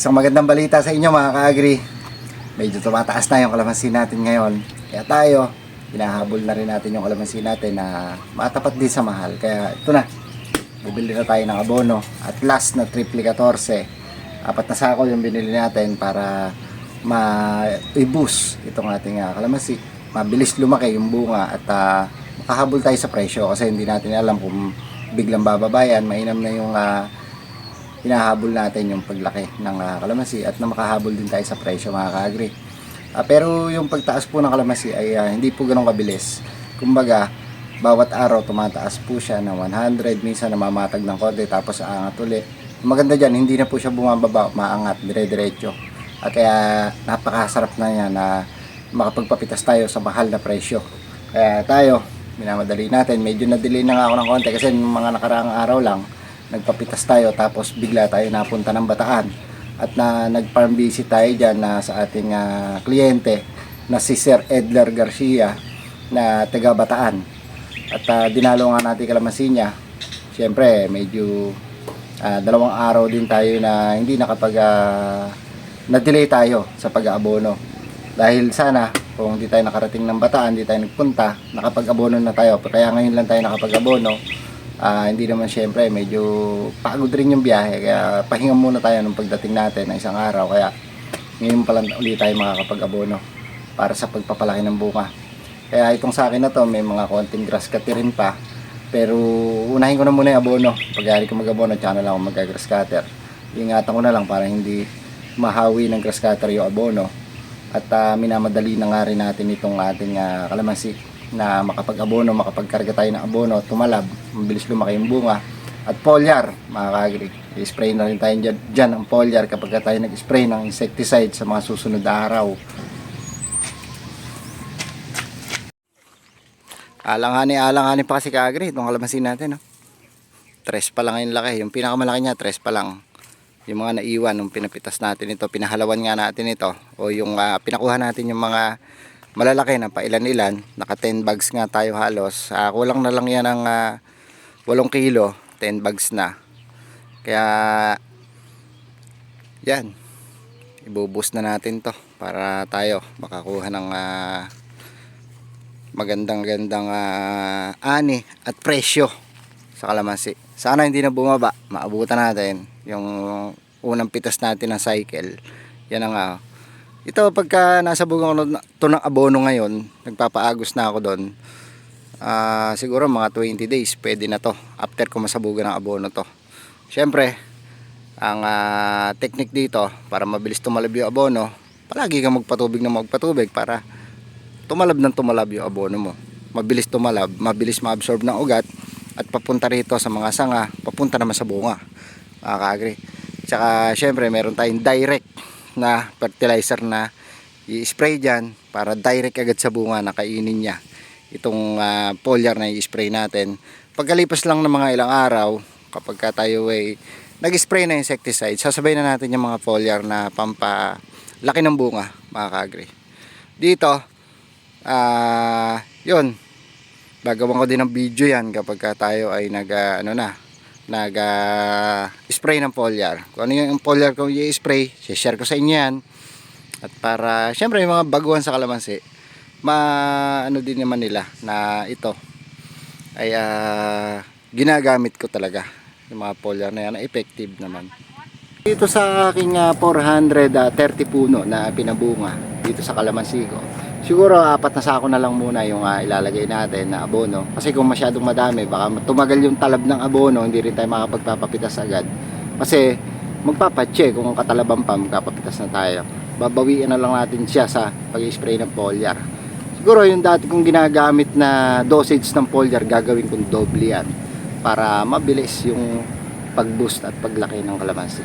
Isang magandang balita sa inyo mga ka-agri. Medyo tumataas na yung kalamansi natin ngayon. Kaya tayo, hinahabol na rin natin yung kalamansi natin na matapat din sa mahal. Kaya ito na, bibili na tayo ng abono. At last na triple 14. Apat na sako yung binili natin para ma-boost itong ating uh, kalamansi. Mabilis lumaki yung bunga at uh, makahabol tayo sa presyo kasi hindi natin alam kung biglang bababayan. Mainam na yung uh, hinahabol natin yung paglaki ng uh, kalamansi at na makahabol din tayo sa presyo mga ka-agri. Ah, pero yung pagtaas po ng kalamansi ay ah, hindi po ganun kabilis. Kumbaga, bawat araw tumataas po siya ng 100, minsan namamatag ng konti tapos aangat uli. Maganda dyan, hindi na po siya bumababa, maangat, dire-diretso. At kaya napakasarap na yan na makapagpapitas tayo sa mahal na presyo. Kaya tayo, minamadali natin. Medyo na-delay na nga ako ng konti kasi mga nakaraang araw lang, nagpapitas tayo tapos bigla tayo napunta ng Bataan at na nag-farm visit tayo dyan na sa ating ah, kliyente na si Sir Edler Garcia na taga Bataan at ah, dinalo nga natin kalamansi niya syempre medyo ah, dalawang araw din tayo na hindi nakapag ah, na-delay tayo sa pag-aabono dahil sana kung hindi tayo nakarating ng Bataan, hindi tayo nagpunta, nakapag-abono na tayo. Kaya ngayon lang tayo nakapag-abono. Ah, hindi naman syempre medyo pagod rin yung biyahe kaya pahinga muna tayo nung pagdating natin ng isang araw. Kaya ngayon pa lang ulit tayo makakapag-abono para sa pagpapalaki ng bunga. Kaya itong sa akin na to may mga konting grass cutter rin pa. Pero unahin ko na muna yung abono. Pag ko mag-abono tsaka na lang ako mag-grass cutter ingatan ko na lang para hindi mahawi ng grass cutter yung abono. At ah, minamadali na nga rin natin itong ating ah, kalamansi na makapag-abono, makapagkarga tayo ng abono, tumalab, mabilis lumaki yung bunga. At foliar, mga kagri. I-spray na rin tayo dyan, ang foliar kapag tayo nag-spray ng insecticide sa mga susunod na araw. Alanghani, alanghani pa kasi kagri itong kalamansin natin. No? Tres pa lang yung laki. Yung pinakamalaki niya, tres pa lang. Yung mga naiwan, nung pinapitas natin ito, pinahalawan nga natin ito. O yung ah, pinakuha natin yung mga malalaki na pa ilan-ilan. Naka 10 bags nga tayo halos. Ah, kulang na lang yan ng ah, 8 kilo. 10 bags na. Kaya yan. Ibubus na natin to para tayo makakuha ng ah, magandang gandang ah, ani at presyo sa kalamansi. Sana hindi na bumaba. Maabutan natin yung unang pitas natin ng cycle. Yan ang ah, ito pagka nasa na- to ng abono ngayon, nagpapaagos na ako doon. Ah, siguro mga 20 days pwede na to after ko masabugan ng abono to. Syempre, ang ah, technique dito para mabilis tumalab yung abono, palagi kang magpatubig na magpatubig para tumalab ng tumalab yung abono mo. Mabilis tumalab, mabilis ma-absorb ng ugat at papunta rito sa mga sanga, papunta naman sa bunga. Mga kaagri. Tsaka syempre meron tayong direct na fertilizer na i-spray dyan para direct agad sa bunga na kainin niya itong ah, foliar na i-spray natin. Pagkalipas lang ng mga ilang araw, kapag ka tayo ay nag-spray na insecticide, sasabay na natin yung mga foliar na pampa laki ng bunga, mga kagri. Dito, ah, yun, gagawan ko din ng video yan kapag ka tayo ay nag, ah, ano na, nag ah, spray ng foliar. Kung ano yung foliar ko i-spray, share ko sa inyo yan. At para, syempre yung mga baguhan sa kalamansi, ma ano din naman nila na ito ay ah, ginagamit ko talaga yung mga foliar na yan effective naman. Dito sa aking ah, 430 puno na pinabunga dito sa kalamansi ko. Siguro apat na sako na lang muna yung ah, ilalagay natin na abono. Kasi kung masyadong madami, baka tumagal yung talab ng abono, hindi rin tayo makapagpapapitas agad. Kasi magpapache kung katalaban pa, magpapapitas na tayo. Babawiin na lang natin siya sa pag-spray ng foliar. Siguro yung dati kong ginagamit na dosage ng foliar, gagawin kong doble yan para mabilis yung pag-boost at paglaki ng kalamansi.